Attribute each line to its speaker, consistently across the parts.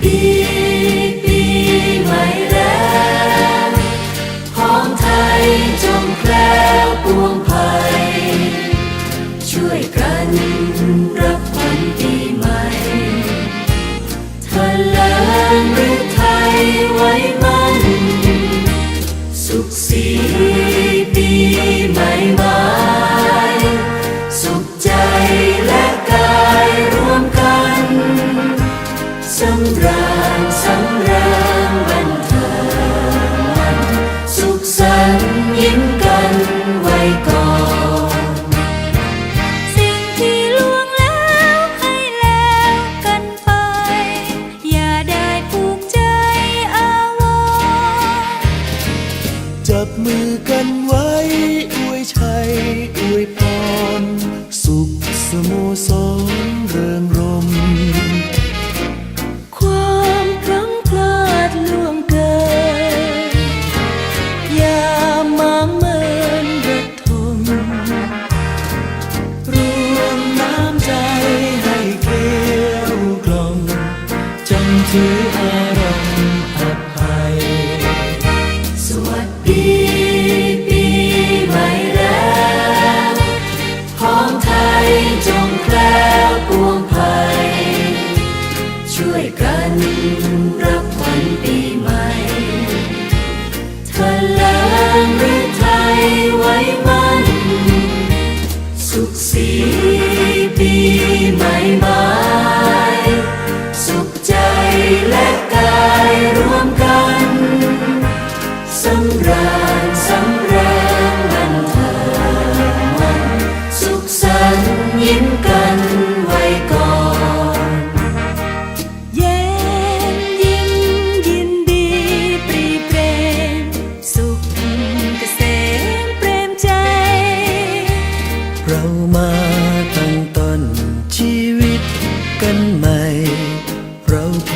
Speaker 1: Be ยิ้มกันไว้ก่อน
Speaker 2: สิ่งที่ลวงแล้วให้แล้วกันไป อย่าได้ผูกใจอาวร
Speaker 3: จับมือกันไว้
Speaker 2: to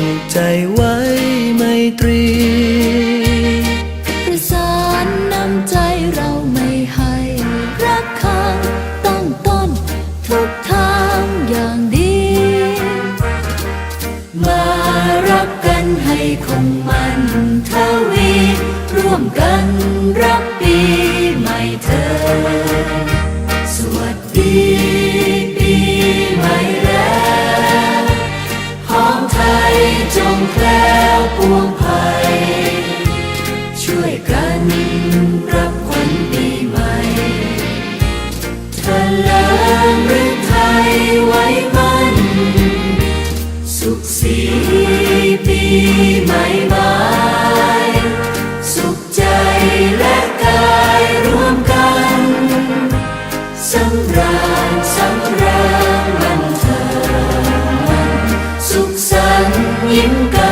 Speaker 2: ูก
Speaker 3: ใจ
Speaker 1: ไว้ไมต
Speaker 2: รีประสานน้ำใจเราไม่ให้รักครั้งตั้งต้น ทุกทางอย่างดี
Speaker 1: มารักกันให้คงมันเทวี ร่วมกันรักปี 应该